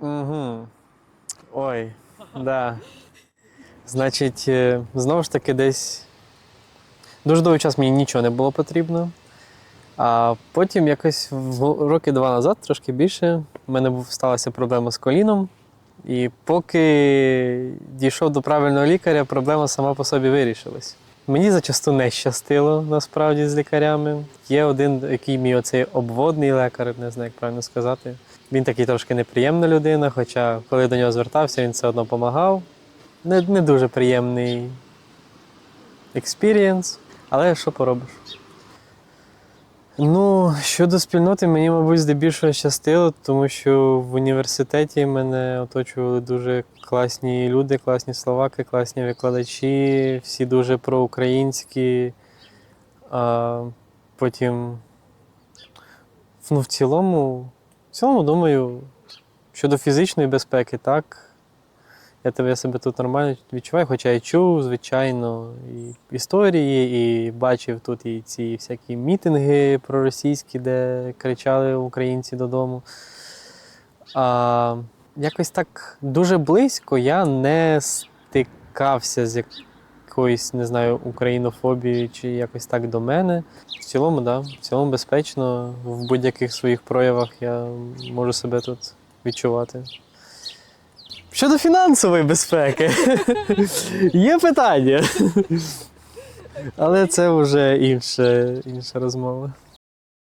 Угу. Ой, да. Значить, е, знову ж таки, десь дуже довгий час мені нічого не було потрібно. А потім якось роки два назад, трошки більше, в мене сталася проблема з коліном. І поки дійшов до правильного лікаря, проблема сама по собі вирішилась. Мені зачасту не щастило насправді з лікарями. Є один, який мій оцей обводний лекар, не знаю, як правильно сказати. Він такий трошки неприємна людина, хоча коли до нього звертався, він все одно допомагав. Не, не дуже приємний експірієнс, але що поробиш? Ну, щодо спільноти, мені, мабуть, здебільшого щастило, тому що в університеті мене оточували дуже класні люди, класні словаки, класні викладачі, всі дуже проукраїнські. А потім, ну, в цілому, в цілому, думаю, щодо фізичної безпеки, так. Я тебе себе тут нормально відчуваю, хоча я чув, звичайно, і історії, і бачив тут і ці всякі мітинги проросійські, де кричали українці додому. А, якось так дуже близько я не стикався з якоюсь, не знаю, українофобією чи якось так до мене. В цілому. Да, в цілому безпечно. В будь-яких своїх проявах я можу себе тут відчувати. Щодо фінансової безпеки, є питання. Але це вже інша, інша розмова.